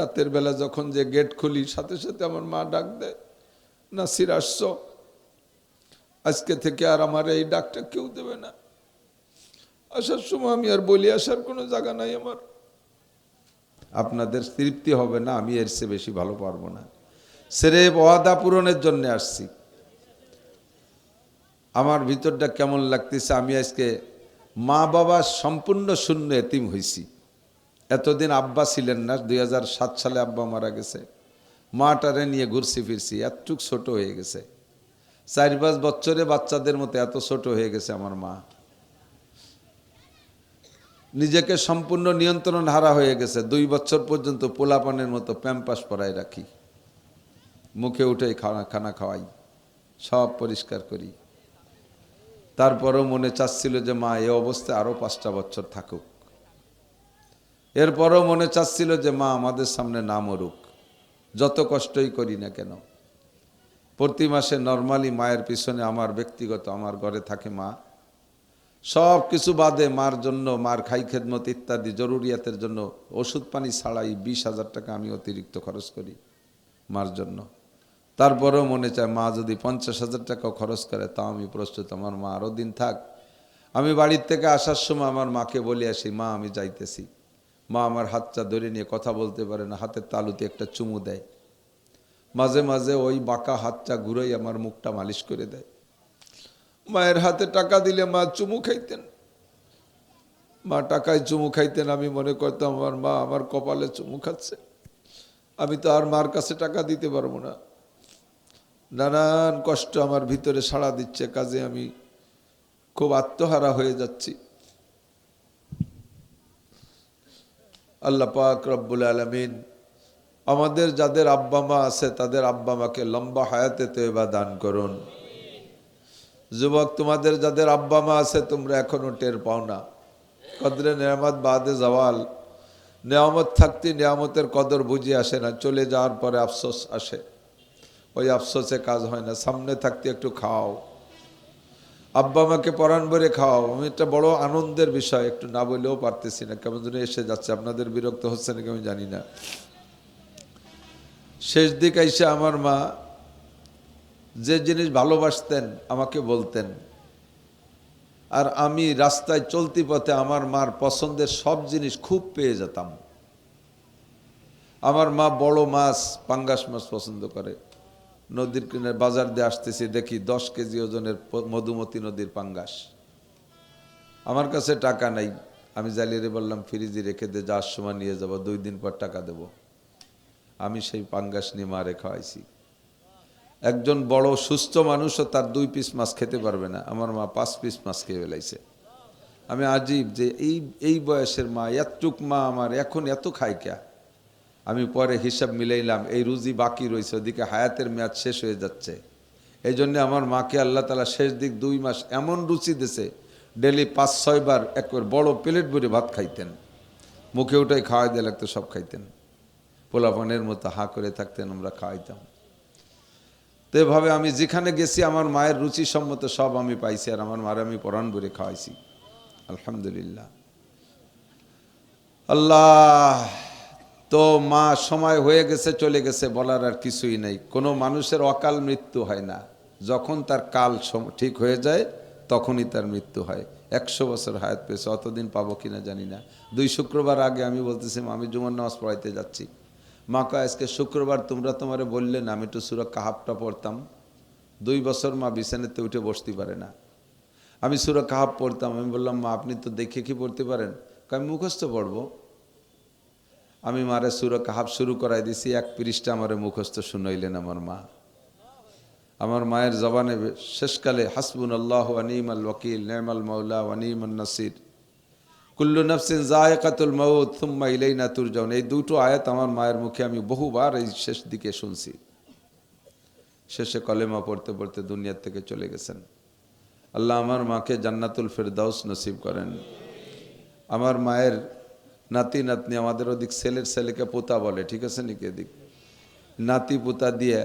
রাতের বেলা যখন যে গেট খুলি, সাথে সাথে আমার মা ডাক দেয়, নাসির, আসছ? আজকে থেকে আর আমার এই ডাকটা কেউ দেবে না। আসার সময় আমি আর বলি, আসার কোনো জায়গা নাই আমার। আপনাদের তৃপ্তি হবে না, আমি এর চেয়ে বেশি ভালো পারব না। সেরে ওয়াদা পূরণের জন্য আসছি। আমার ভিতরটা কেমন লাগতেছে, আমি আজকে মা বাবা সম্পূর্ণ শূন্য এতিম হয়েছি এতদিন আব্বা ছিলেন না, দুই হাজার সাত সালে আব্বা মারা গেছে। মাটারে নিয়ে ঘুরছি ফিরছি, এতটুক ছোট হয়ে গেছে। চার পাঁচ বছরে বাচ্চাদের মতো এত ছোট হয়ে গেছে আমার মা। নিজেকে সম্পূর্ণ নিয়ন্ত্রণ হারা হয়ে গেছে, দুই বছর পর্যন্ত পোলাপানের মতো প্যাম্পাস পরায় রাখি। মুখে উঠেই খানা খানা খাওয়াই, সব পরিষ্কার করি। তারপরও মনে চাচ্ছিল যে মা, এ অবস্থায় আরও পাঁচটা বছর থাকুক। এরপরও মনে চাচ্ছিল যে, মা, আমাদের সামনে না মরুক যত কষ্টই করি না কেন। প্রতি মাসে নর্মালি মায়ের পিছনে আমার ব্যক্তিগত, আমার ঘরে থাকে মা। সব কিছু বাদে মার জন্য, মার খাই খেদমত ইত্যাদি জরুরিয়াতের জন্য ওষুধ পানি ছাড়াই বিশ হাজার টাকা আমি অতিরিক্ত খরচ করি মার জন্য। তারপরেও মনে চায়, মা, যদি পঞ্চাশ হাজার টাকাও খরচ করে, তাও আমি প্রস্তুত। আমার মা আরও দিন থাক। আমি বাড়ির থেকে আসার সময় আমার মাকে বলে আসি, মা, আমি যাইতেছি। মা আমার হাতটা ধরে নিয়ে কথা বলতে পারে না, হাতের তালুতে একটা চুমু দেয়। মাঝে মাঝে ওই বাঁকা হাতটা ঘুরেই আমার মুখটা মালিশ করে দেয়। মায়ের হাতে টাকা দিলে মা চুমু খাইতেন। মা টাকায় চুমু খাইতেন, আমি মনে করতাম, আমার মা আমার কপালে চুমু খাচ্ছে। আমি তো আর মার কাছে টাকা দিতে পারব না। নানান কষ্ট আমার ভিতরে সাড়া দিচ্ছে, কাজে আমি খুব আত্মহারা হয়ে যাচ্ছি। আল্লাহ পাক রব্বুল আলমিন আমাদের যাদের আব্বা মা আছে, তাদের আব্বা মাকে লম্বা হায়াতে তৈবা দান করুন। যুবক, তোমাদের যাদের আব্বা মা আছে, তোমরা এখনও টের পাও না। কদরে নেয়ামত বাদে জওয়াল। নেয়ামত থাকতে নেয়ামতের কদর বুঝে আসে না, চলে যাওয়ার পরে আফসোস আসে। ওই আফসোসে কাজ হয় না, সামনে থাকতে একটু খাও। আব্বা মাকে পরাণ ভরে খাওয়াও। আমি একটা বড় আনন্দের বিষয়, একটু না বললেও পারতেছি না। কেমন যেন এসে যাচ্ছে, আপনাদের বিরক্ত হচ্ছে নাকি আমি জানি না। শেষ দিক এসে আমার মা যে জিনিস ভালোবাসতেন, আমাকে বলতেন। আর আমি রাস্তায় চলতি পথে আমার মার পছন্দের সব জিনিস খুব পেয়ে যেতাম। আমার মা বড় মাছ, পাঙ্গাস মাছ পছন্দ করে। নদীর কিনারে বাজার দিয়ে আসতেছি, দেখি দশ কেজি ওজনের মধুমতি নদীর পাঙ্গাস। আমার কাছে টাকা নাই। আমি জ্বালিয়ে বললাম, ফ্রিজে রেখে দে, যাওয়ার সময় নিয়ে যাব, দুই দিন পর টাকা দেব। আমি সেই পাঙ্গাস নিয়ে মারে খাওয়াইছি। একজন বড় সুস্থ মানুষও তার দুই পিস মাছ খেতে পারবে না। আমার মা পাঁচ পিস মাছ খেয়ে ফেলাইছে। আমি আজীব যে এই এই বয়সের মা, এতটুক মা আমার, এখন এত খায় ক্যা? আমি পরে হিসাব মিলাইলাম, এই রুজি বাকি রয়েছে, ওদিকে হায়াতের মেয়াদ শেষ হয়ে যাচ্ছে। এই জন্যে আমার মাকে আল্লাহ তালা শেষ দিক দুই মাস এমন রুচি দিছে, ডেলি পাঁচ ছয়বার একবার বড় প্লেট ভরে ভাত খাইতেন। মুখে উঠাই খাওয়াই দিয়ে লাগতো, সব খাইতেন। পোলাপানের মতো হা করে থাকতেন, আমরা খাওয়াইতাম। তো এভাবে আমি যেখানে গেছি, আমার মায়ের রুচি সম্মত সব আমি পাইছি, আর আমার মারে আমি পরাণ ভরে খাওয়াইছি। আলহামদুলিল্লাহ। আল্লাহ! তো মা সময় হয়ে গেছে চলে গেছে বলার আর কিছুই নেই। কোনো মানুষের অকাল মৃত্যু হয় না। যখন তার কাল ঠিক হয়ে যায় তখনই তার মৃত্যু হয়। একশো বছর হায়াত পেয়েছে অতদিন পাবো কিনা জানি না। দুই শুক্রবার আগে আমি বলতেছি "মা, আমি জুমার নামাজ পড়াইতে যাচ্ছি। মা কয় আজকে শুক্রবার তোমরা তোমারে বললেন আমি একটু সুরা কাহাবটা পড়তাম। দুই বছর মা বিছানাতে উঠে বসতে পারে না। আমি সুরা কাহাব পড়তাম। আমি বললাম মা আপনি তো দেখে কি পড়তে পারেন? আমি মুখস্থ পড়ব। আমি মারে সুরা কাহাব শুরু করাই দিছি, এক পৃষ্ঠা আমারে মুখস্থ শুনাইলেন আমার মা। আমার মায়ের জবানে শেষকালে হাসবুন আল্লাহ আনিম আল ওকিল নেমাল মৌলা ওয়ানিম নাসির। কুল্লু নফসিন জায়কাতুল মৌত থুম্মা ইলাইনা তুরজাউন। এই দুটো আয়াত আমার মায়ের মুখে আমি বহুবার এই শেষ দিকে শুনছি। শেষে কলেমা পড়তে পড়তে দুনিয়ার থেকে চলে গেছেন। আল্লাহ আমার মাকে জান্নাতুল ফেরদাউস নসিব করেন। আমার মায়ের নাতি, নাতনি, আমাদের ওদিক ছেলের ছেলেকে পোতা বলে, ঠিক আছে নাকি এদিক? নাতি পোতা দিয়ে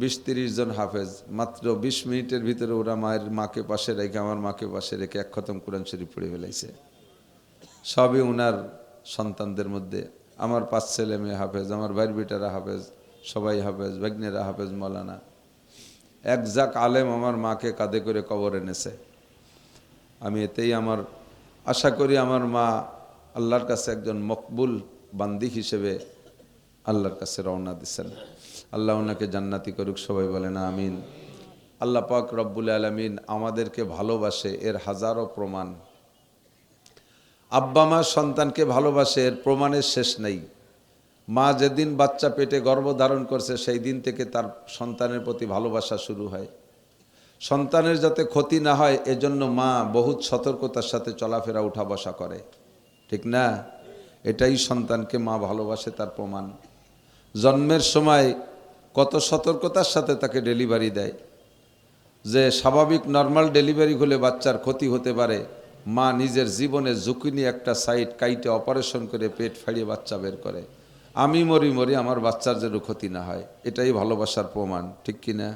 বিশ তিরিশ জন হাফেজ, মাত্র বিশ মিনিটের ভিতরে ওরা মায়ের মাকে পাশে রেখে, আমার মাকে পাশে রেখে এক খতম কোরআন শরীফ পড়ে ফেলাইছে। সবই ওনার সন্তানদের মধ্যে, আমার পাঁচ ছেলে মেয়ে হাফেজ, আমার ভাইয়ের বেটারা হাফেজ, সবাই হাফেজ, ভাগ্নেরা হাফেজ, মৌলানা। এক জাক আলেম আমার মাকে কাঁধে করে কবর এনেছে। আমি এতেই আমার, আশা করি আমার মা আল্লাহর কাছে একজন মকবুল বান্দি হিসেবে আল্লাহর কাছে রওনা দিচ্ছেন। আল্লাহ ওনাকে জান্নাতি করুক, সবাই বলেন আমিন। আল্লাহ পাক রব্বুল আলমিন আমাদেরকে ভালোবাসে, এর হাজারো প্রমাণ। আব্বা মা সন্তানকে ভালোবাসে, এর প্রমাণের শেষ নেই। মা যেদিন বাচ্চা পেটে গর্ভ ধারণ করছে, সেই দিন থেকে তার সন্তানের প্রতি ভালোবাসা শুরু হয়। সন্তানের যাতে ক্ষতি না হয়, এজন্য মা বহুত সতর্কতার সাথে চলাফেরা, উঠা বসা করে। ঠিক না? এটাই সন্তানকে মা ভালোবাসে তার প্রমাণ। জন্মের সময় কত সতর্কতার সাথে তাকে ডেলিভারি দেয়। যে স্বাভাবিক নর্মাল ডেলিভারি হলে বাচ্চার ক্ষতি হতে পারে, মা নিজের জীবনে ঝুঁকি নিয়ে একটা সাইড কাইটে অপারেশন করে পেট ফাড়িয়ে বাচ্চা বের করে। আমি মরি মরি আমার বাচ্চার যেন ক্ষতি না হয়, এটাই ভালোবাসার প্রমাণ, ঠিক কি না?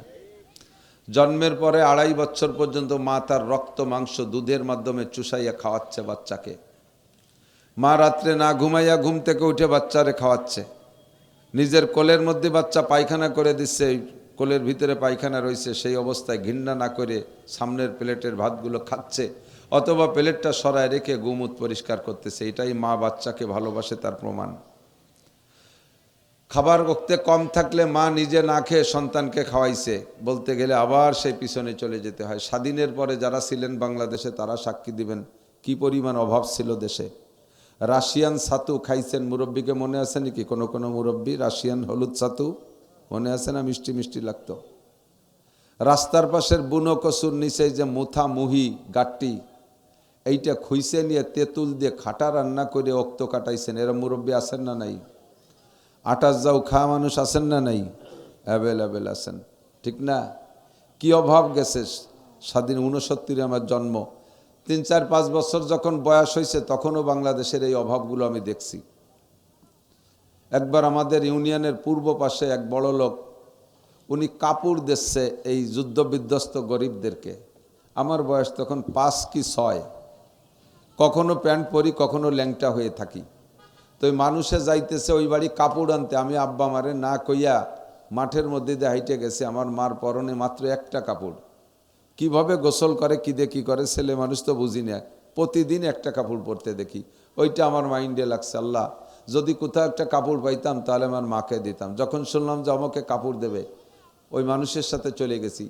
জন্মের পরে আড়াই বছর পর্যন্ত মা তার রক্ত, মাংস, দুধের মাধ্যমে চুষাইয়া খাওয়াচ্ছে বাচ্চাকে। মা রাত্রে না ঘুমাইয়া ঘুম থেকে উঠে বাচ্চারে খাওয়াচ্ছে। নিজের কোলের মধ্যে বাচ্চা পায়খানা করে দিচ্ছে কোলের ভিতরে পায়খানা রয়েছে, সেই অবস্থায় ঘৃণা না করে সামনের প্লেটের ভাতগুলো খাচ্ছে, অথবা প্লেটটা সরায় রেখে গুমুত পরিষ্কার করতেছে। এটাই মা বাচ্চাকে ভালোবাসে তার প্রমাণ। খাবার রক্তে কম থাকলে মা নিজে না খেয়ে সন্তানকে খাওয়াইছে। বলতে গেলে আবার সেই পিছনে চলে যেতে হয়। স্বাধীনের পরে যারা ছিলেন বাংলাদেশে, তারা সাক্ষী দিবেন, কি পরিমাণ অভাব ছিল দেশে। রাশিয়ান ছাতু খাইছেন মুরব্বীকে মনে আছে নাকি? কোনো কোনো মুরব্বী রাশিয়ান হলুদ ছাতু মনে আছে না? মিষ্টি মিষ্টি লাগতো। রাস্তার পাশের বুনো কসুর নিচে যে মুথা মুহি গাট্টি, এইটা খুইসে নিয়ে তেঁতুল দিয়ে খাটা রান্না করে অক্ত কাটাইছেন। এরা মুরব্বী আছেন না নাই? আটাশ যাও খাওয়া মানুষ আছেন না নাই? অ্যাভেলেবেল আছেন। ঠিক না? কি অভাব গেছে? স্বাধীন উনসত্তরে আমার জন্ম। তিন, চার, পাঁচ বছর যখন বয়স হয়েছে, তখনও বাংলাদেশের এই অভাবগুলো আমি দেখছি। একবার আমাদের ইউনিয়নের পূর্ব পাশে এক বড় লোক, উনি কাপড় দিচ্ছে এই যুদ্ধ বিধ্বস্ত গরিবদেরকে। আমার বয়স তখন পাঁচ কি ছয়। কখনো প্যান্ট পরি, কখনো ল্যাংটা হয়ে থাকি। তো মানুষে যাইতেছে ওই বাড়ি কাপড় আনতে। আমি আব্বা মারে, না কইয়া মাঠের মধ্যে দিয়ে হাইটে গেছে। আমার মার পরনে মাত্র একটা কাপড়। কীভাবে গোসল করে, কি দিয়ে কি করে, ছেলে মানুষ তো বুঝি না। প্রতিদিন একটা কাপড় পরতে দেখি। ওইটা আমার মাইন্ডে লাগছে, আল্লাহ, যদি কোথাও একটা কাপড় পাইতাম তাহলে আমার মাকে দিতাম। যখন শুনলাম যে আমাকে কাপড় দেবে, ওই মানুষের সাথে চলে গেছি।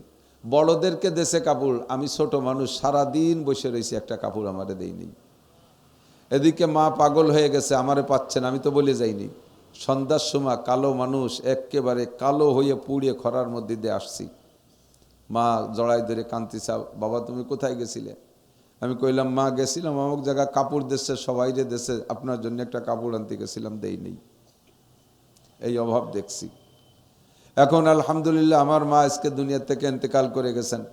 বড়দেরকে দেশে কাপড়, আমি ছোট মানুষ সারা দিন বসে রয়েছি, একটা কাপড় আমারে দেয়নি। এদিকে মা পাগল হয়ে গেছে, আমারে পাচ্ছেন আমি তো বলে যাইনি। সন্ধ্যার সময় কালো মানুষ একেবারে কালো হয়ে পুড়িয়ে খরার মধ্যে দিয়ে আসছি। মা জড়াই ধরে কান্তি কান্তিসা বাবা তুমি কোথায় গেছিলে? আমি কইলাম, মা গেছিলাম, অমুক জায়গা কাপড় দেশে সবাই যে দেশে আপনার জন্য একটা কাপড় আনতে গেছিলাম, দেই নেই। এই অভাব দেখছি। এখন আলহামদুলিল্লাহ আমার মা আজকে দুনিয়া থেকে ইন্তেকাল করে গেছেন।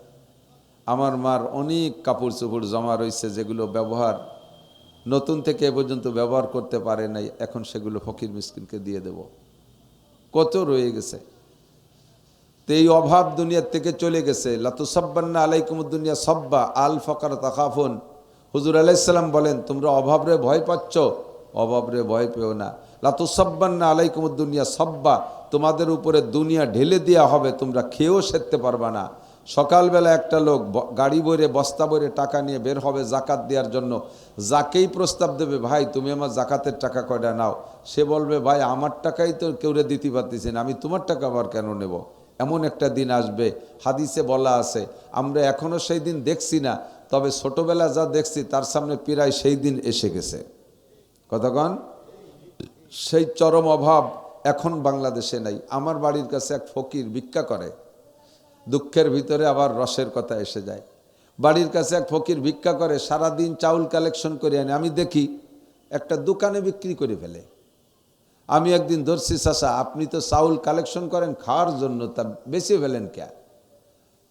আমার মার অনেক কাপড় চোপড় জমা রয়েছে, যেগুলো ব্যবহার নতুন থেকে এ পর্যন্ত ব্যবহার করতে পারে নাই, এখন সেগুলো ফকির মিসকিনকে দিয়ে দেব। কত রয়ে গেছে। তো এই অভাব দুনিয়ার থেকে চলে গেছে। লাতুসাব্বান্না আলাইকুমুদ্দুনিয়া সব্বা, আল ফকার তাকাফুন হুজুর আলাইসাল্লাম বলেন, তোমরা অভাবরে ভয় পাচ্ছ? অভাবরে ভয় পেও না। লাতুসাব্বান্না আলাইকুমুদ্দুনিয়া সব্বা, তোমাদের উপরে দুনিয়া ঢেলে দেওয়া হবে, তোমরা খেয়েও সেরতে পারবা না। সকালবেলা একটা লোক গাড়ি বইরে, বস্তা বইরে টাকা নিয়ে বের হবে জাকাত দেওয়ার জন্য। যাকেই প্রস্তাব দেবে, ভাই, তুমি আমার জাকাতের টাকা কয়টা নাও? সে বলবে, ভাই, আমার টাকাই তো কেউরে দিতে পারতেছি না, আমি তোমার টাকা আবার কেন নেব? এমন একটা দিন আসবে। হাদিসে বলা আছে, আমরা এখনও সেই দিন দেখছি না, তবে ছোটবেলা যা দেখছি তার সামনে প্রায় সেই দিন এসে গেছে। কতক্ষণ সেই চরম অভাব এখন বাংলাদেশে নাই। আমার বাড়ির কাছে এক ফকির ভিক্ষা করে, দুঃখের ভিতরে আবার রসের কথা এসে যায়। বাড়ির কাছে এক ফকির ভিক্ষা করে সারা দিন চাউল কালেকশন করে আনে। আমি দেখি একটা দোকানে বিক্রি করে ফেলে। আমি একদিন ধরছি চাষা আপনি তো চাউল কালেকশন করেন খাওয়ার জন্য তা বেশি ফেলেন কে?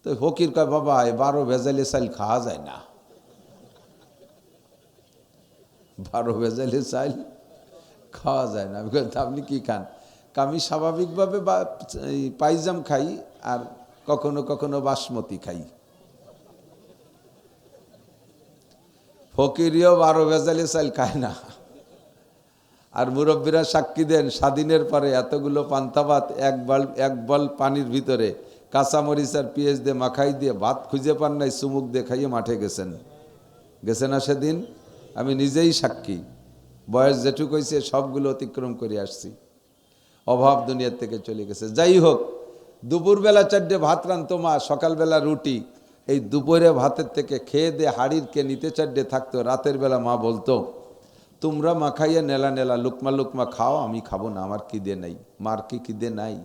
তো ফকির কয় বাবা বারো ভেজালে চাইল খাওয়া যায় না। বারো ভেজালে চাইল খাওয়া যায় না। আমি বললাম, "তা আপনি কি খান? আমি স্বাভাবিকভাবে পাইজাম খাই আর কখনো কখনো বাসমতি খাই। ফকিরিও বারো ভেজালে চাইল খায় না। আর মুরব্বীরা সাক্ষী দেন, স্বাধীনের পরে এতগুলো পান্তাভাত এক বল এক বল পানির ভিতরে কাঁচামরিচ আর পিঁয়াজ দিয়ে মাখাই দিয়ে ভাত খুঁজে পান নাই চুমুক দিয়ে খাইয়ে মাঠে গেছেন। গেছে না সেদিন? আমি নিজেই সাক্ষী। বয়স যেটুক হয়েছে, সবগুলো অতিক্রম করে আসছি। অভাব দুনিয়ার থেকে চলে গেছে। যাই হোক, দুপুরবেলা চারটে ভাত রান্তো মা, সকালবেলা রুটি। এই দুপুরে ভাতের থেকে খেয়ে দিয়ে হাড়ির কে নিতে চারটে থাকতো, রাতের বেলা মা বলতো তোমরা মা খাইয়ে নেলা নেলা, লুকমা লুকমা খাও, আমি খাব না, আমার খিদে নাই। মার কি খিদে নাই?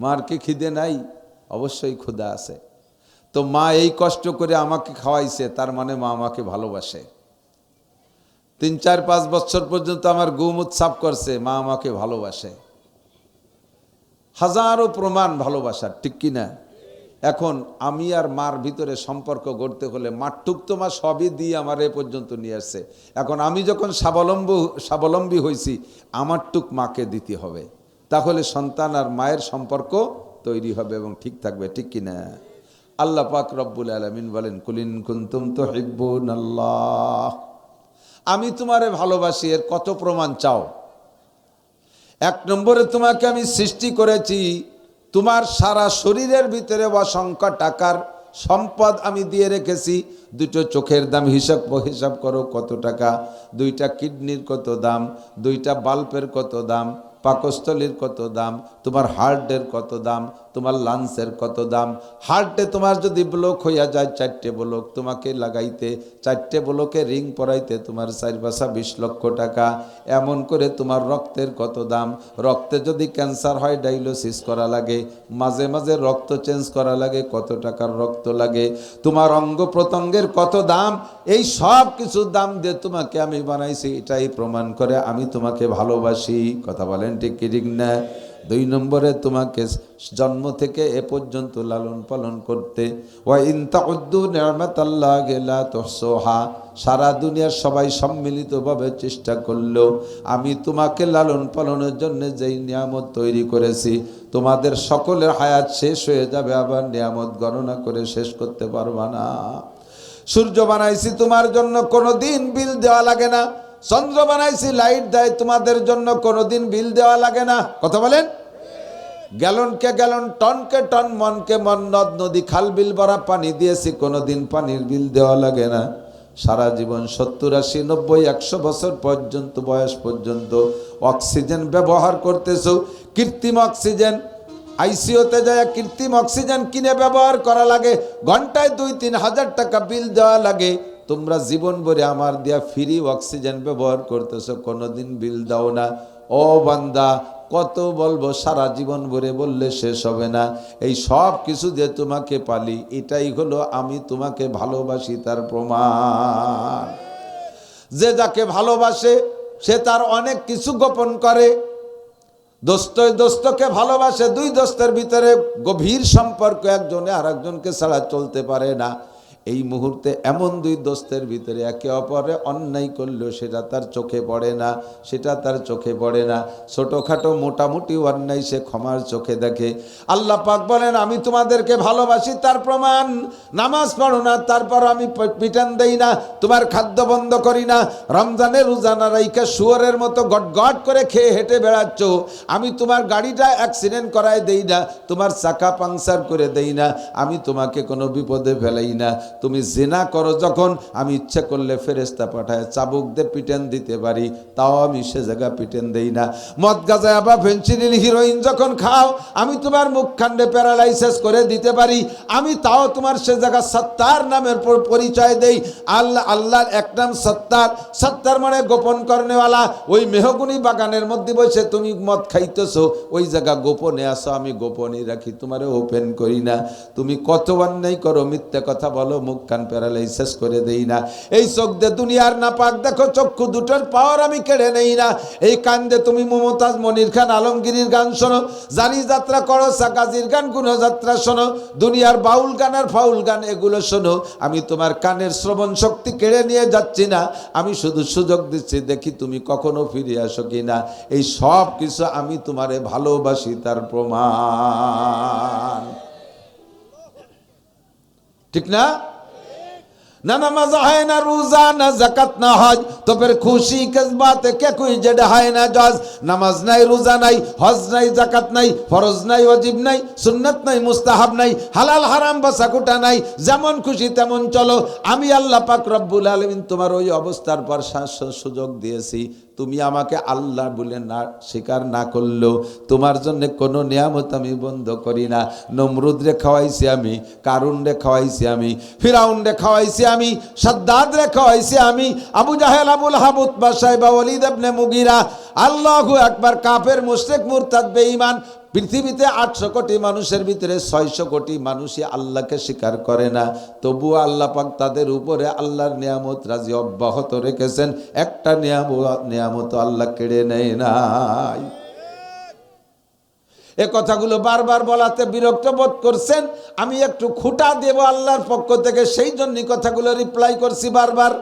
মার কি খিদে নাই? অবশ্যই ক্ষুধা আছে। তো মা এই কষ্ট করে আমাকে খাওয়াইছে, তার মানে মা আমাকে ভালোবাসে। তিন, চার, পাঁচ বছর পর্যন্ত আমার গুম উৎসাপ করছে, মা আমাকে ভালোবাসে। হাজারো প্রমাণ ভালোবাসার, ঠিক কি না এখন আমি আর মার ভিতরে সম্পর্ক গড়তে হলে মারটুক তো মা সবই দিয়ে আমার এ পর্যন্ত নিয়ে আসছে। এখন আমি যখন স্বাবলম্ব, স্বাবলম্বী হয়েছি আমার টুক মাকে দিতে হবে। তাহলে সন্তান আর মায়ের সম্পর্ক তৈরি হবে এবং ঠিক থাকবে, ঠিক কি না? আল্লাহ পাক রব্বুল আলমিন বলেন, কুলিন কুন্তুম তো হিব্বুন আল্লাহ আমি তোমারে ভালোবাসি, এর কত প্রমাণ চাও? এক নম্বরে তোমাকে আমি সৃষ্টি করেছি তোমার সারা শরীরের ভিতরে অসংখ্য টাকার সম্পদ আমি দিয়ে রেখেছি। দুটো চোখের দাম হিসাব হিসাব করো কত টাকা। দুইটা কিডনির কত দাম। দুইটা বাল্বের কত দাম। পাকস্থলীর কত দাম, তোমার হার্টের কত দাম, তোমার লাংসের কত দাম। হার্টে তোমার যদি ব্লক হইয়া যায় চারটে ব্লক তোমাকে লাগাইতে, চারটে ব্লকে রিং পরাইতে তোমার চার পাশা বিশ লক্ষ টাকা। এমন করে তোমার রক্তের কত দাম। রক্তে যদি ক্যান্সার হয় ডায়ালিসিস করা লাগে। মাঝে মাঝে রক্ত চেঞ্জ করা লাগে, কত টাকার রক্ত লাগে। তোমার অঙ্গ প্রত্যঙ্গের কত দাম? এই সব কিছু দাম দিয়ে তোমাকে আমি বানাইছি, এটাই প্রমাণ করে আমি তোমাকে ভালোবাসি। কথা বলেন ঠিক কি, ঠিক না? দুই নম্বরে তোমাকে জন্ম থেকে এ পর্যন্ত লালন পালন করতে। ওয়া ইন্তাউদ্দু নিয়ামাতাল্লাহ গেলা সারা দুনিয়ার সবাই সম্মিলিতভাবে চেষ্টা করল, আমি তোমাকে লালন পালনের জন্য যেই নিয়ামত তৈরি করেছি, তোমাদের সকলের হায়াত শেষ হয়ে যাবে, আবার নিয়ামত গণনা করে শেষ করতে পারবা না। সূর্য বানাইছি তোমার জন্য কোনো দিন বিল দেওয়া লাগে না। চন্দ্র বানাইছি, লাইট দেয় তোমাদের জন্য কোনো দিন বিল দেওয়া লাগে না। কথা বলেন? গ্যালনকে গ্যালন, টনকে টন, মনকে মন, নদ, নদী, খাল, বিল ভরা পানি দিয়েছি কোনো দিন পানির বিল দেওয়া লাগে না। সারা জীবন সত্তর আশি, নব্বই, একশো বছর পর্যন্ত, বয়স পর্যন্ত অক্সিজেন ব্যবহার করতেছো। কৃত্রিম অক্সিজেন আইসিওতে যায়, কৃত্রিম অক্সিজেন কিনে ব্যবহার করা লাগে, ঘন্টায় দুই, তিন হাজার টাকা বিল দেওয়া লাগে। তোমরা জীবন ভরে আমার দেয়া ফ্রি অক্সিজেন ব্যবহার করতেছো, কোনোদিন বিল দাও না। ও বান্দা, কত বলব, সারা জীবন ভরে বললে শেষ হবে না। এই সব কিছু দিয়ে তোমাকে পালি, এটাই হলো আমি তোমাকে ভালোবাসি তার প্রমাণ। যে যাকে ভালোবাসে, সে তার অনেক কিছু গোপন করে। দোস্ত দোস্তকে ভালোবাসে, দুই দোস্তের ভিতরে গভীর সম্পর্ক, একজনে আর একজনকে ছাড়া চলতে পারে না। এই মুহূর্তে এমন দুই দোস্তের ভিতরে একে অপরে অন্যায় করলেও সেটা তার চোখে পড়ে না, সেটা তার চোখে পড়ে না। ছোটোখাটো মোটামুটি অন্যায় সে ক্ষমার চোখে দেখে। আল্লাহ পাক বলেন, আমি তোমাদেরকে ভালোবাসি, তার প্রমাণ। নামাজ পড়ো না, তারপর আমি পিটান দেই না, তোমার খাদ্য বন্ধ করি না। রমজানের রোজানা রাইকা শুয়ারের মতো গট গট করে খেয়ে হেঁটে বেড়াচ্ছ। আমি তোমার গাড়িটা অ্যাক্সিডেন্ট করায় দেই না, তোমার চাকা পাংচার করে দেই না। আমি তোমাকে কোনো বিপদে ফেলাই না। তুমি জেনা করো যখন আমি ইচ্ছা করলে ফেরেস্তা পাঠায়, চাবুক দিয়ে পিটেন দিতে পারি, তাও আমি সে জায়গা পিটেন দেই না। মদ গাজা বা ফেন্সিডিল হিরোইন যখন খাও, আমি তোমার মুখখান্ডে প্যারালাইসিস করে দিতে পারি, আমি তাও তোমার সে জায়গা সত্তার নামের পর পরিচয় দেই। আল্লাহ, আল্লাহর এক নাম সত্তার। সত্তার মানে গোপন করনেওয়ালা ওই মেহগুনি বাগানের মধ্যে বসে তুমি মদ খাইতেছো, ওই জায়গা গোপনে আসো আমি গোপনে রাখি, তোমারে ওপেন করি না। তুমি কত অন্যায় করো, মিথ্যে কথা বলো মুখ কান প্যারালাইসিস করে দেই না। এই চোখ দিয়ে দুনিয়ার না পাক দেখো চক্ষু দুটোর পাওয়ার আমি কেড়ে নেই না। এই কান দিয়ে তুমি মমতাজ মনির খান আলমগীরির গান শোনো, জানি যাত্রা করো, সাকাজির গান, গুণযাত্রা শোনো, দুনিয়ার বাউল গান আর ফাউল গান এগুলো শোনো। আমি তোমার কানের শ্রবণ শক্তি কেড়ে নিয়ে যাচ্ছি না। আমি শুধু সুযোগ দিচ্ছি, দেখি তুমি কখনো ফিরে আসো কি না এই সব কিছু আমি তোমারে ভালোবাসি তার প্রমাণ। ঠিক না? না নামাজ হয় না, রোজা না জাকাত না হজ তোপের খুশি কিস কে কুই যেটা হয় না জজ? নামাজ নাই, রোজা নাই, হজ নাই জাকাত নাই, ফরজ নাই, ওয়াজিব নাই, সুন্নাত নাই, মুস্তাহাব নাই, হালাল, হারাম বা সাকুটা নাই, যেমন খুশি তেমন চলো। আমি আল্লাহ পাক রব্বুল আলমিন তোমার ওই অবস্থার পর শ্বাস- সুযোগ দিয়েছি। তুমি আমাকে আল্লাহ বলে না, স্বীকার না করলেও তোমার জন্য কোনো নিয়ামত আমি বন্ধ করি না। নমরুদ রে খাওয়াইছি আমি কারুন রে খাওয়াইছি আমি ফিরাউন রে খাওয়াইছি আমি সাদ্দাদ রে খাওয়াইছি আমি, আবু জাহেল, আবুল হাবুত বা সাহেবা অলিদেবনে মুগিরা, আল্লাহু একবার কাপের মুশরিক, মুরতাদ, বেঈমান পৃথিবীতে আটশো কোটি মানুষের ভিতরে ছয়শো কোটি মানুষই আল্লাহকে স্বীকার করে না। তবুও আল্লাহ পাক তাদের উপরে আল্লাহর নিয়ামত রাজি অব্যাহত রেখেছেন। একটা নিয়ামত নিয়ামত আল্লাহ কেড়ে নেয় নাই। এ কথাগুলো বারবার বলাতে বিরক্ত বোধ করছেন। আমি একটু খুঁটা দেব আল্লাহর পক্ষ থেকে, সেই জন্যই কথাগুলো রিপ্লাই করছি বারবার।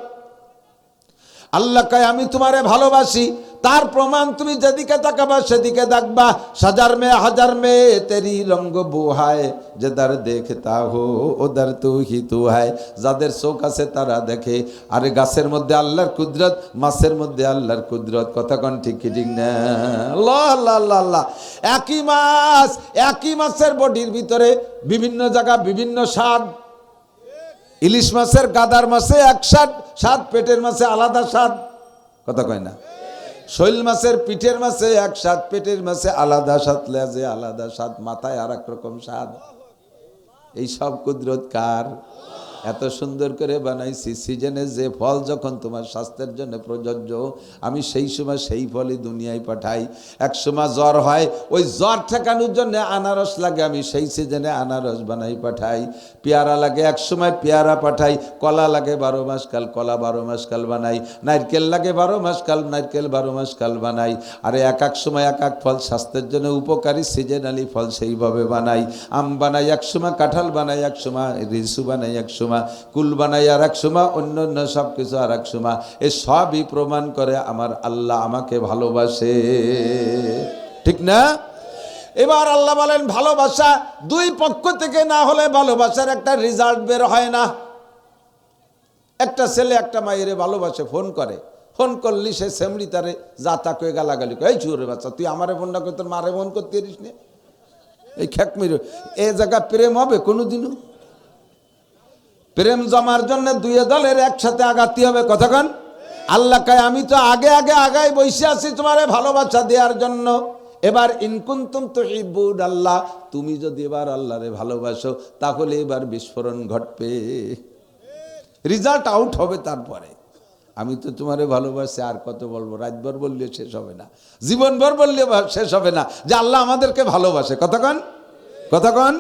আল্লাহ কয়, আমি তোমারে ভালোবাসি তার প্রমাণ তুমি যেদিকে তাকাবা, সেদিকে দেখবা। সাজার মে হাজার মে তেরি রঙ্গ বুহায়। যে দার দেখতা হো ওদার তু হি তু হায় যাদের চোখ আছে তারা দেখে। আরে গাছের মধ্যে আল্লাহর কুদরত, মাছের মধ্যে আল্লাহর কুদরত। কথা কন ঠিক ঠিক না? আল্লাহ আল্লাহ আল্লাহ একই মাছ, একই মাছের বডির ভিতরে বিভিন্ন জায়গা বিভিন্ন স্বাদ। ইলিশ মাছের, গাদার মাছে এক স্বাদ স্বাদ, পেটের মাছে আলাদা স্বাদ। কথা কয় না? শৈল মাছের পিঠের মাছে, এক স্বাদ পেটের মাছে, আলাদা স্বাদ লেজে, আলাদা স্বাদ মাথায় আর এক রকম স্বাদ। এই সব কুদরত কার? এত সুন্দর করে বানাইছি, সিজনে যে ফল যখন তোমার স্বাস্থ্যের জন্য প্রযোজ্য, আমি সেই সময় সেই ফলই দুনিয়ায় পাঠাই। এক সময় জ্বর হয়, ওই জ্বর ঠেকানোর জন্য আনারস লাগে, আমি সেই সিজনে আনারস বানাই, পাঠাই। পেয়ারা লাগে, এক সময় পেয়ারা পাঠাই, কলা লাগে বারো মাস কাল, কলা বারো মাস কাল বানাই। নারকেল লাগে বারো মাস কাল, নারকেল বারো মাস কাল বানাই। আরে এক এক সময় এক এক ফল স্বাস্থ্যের জন্য উপকারী, সিজনালি ফল সেইভাবে বানাই। আম বানাই এক সময়, কাঁঠাল বানাই এক সময়, রিসু বানাই এক সময়। কুল বানাই আর এক সময় অন্য অন্য সব কিছু আর এক সময়। এ সবই প্রমাণ করে আমার আল্লাহ আমাকে ভালোবাসে। ঠিক না? এবার আল্লাহ বলেন, ভালোবাসা দুই পক্ষ থেকে না হলে ভালোবাসার একটা রেজাল্ট বের হয় না। একটা ছেলে একটা মায়েরে ভালোবাসে, ফোন করে। ফোন করলি সে সেমড়ি তারে যা তা কয়ে গালাগালি এই চুরে বাচ্চা, তুই আমারে ফোন না করে তোর মারে ফোন করতে পারিস এই খেক মেরে এ জায়গা প্রেম হবে কোনোদিনও? প্রেম জমার জন্য দুই দলের একসাথে আগাতি হবে? কতক্ষণ আল্লাহ কায়, আমি তো আগে আগে আগাই বসে আছি তোমারে ভালোবাসা দেওয়ার জন্য। এবার ইনকুন্তুম তো ইবুদ আল্লাহ তুমি যদি এবার আল্লাহরে ভালোবাসো, তাহলে এবার বিস্ফোরণ ঘটবে। রেজাল্ট আউট হবে তারপরে। আমি তো তোমারে ভালোবাসি, আর কত বলব? রাতভর বললে শেষ হবে না। জীবনভর বললে শেষ হবে না। যে আল্লাহ আমাদেরকে ভালোবাসে। কতক্ষণ কতক্ষণ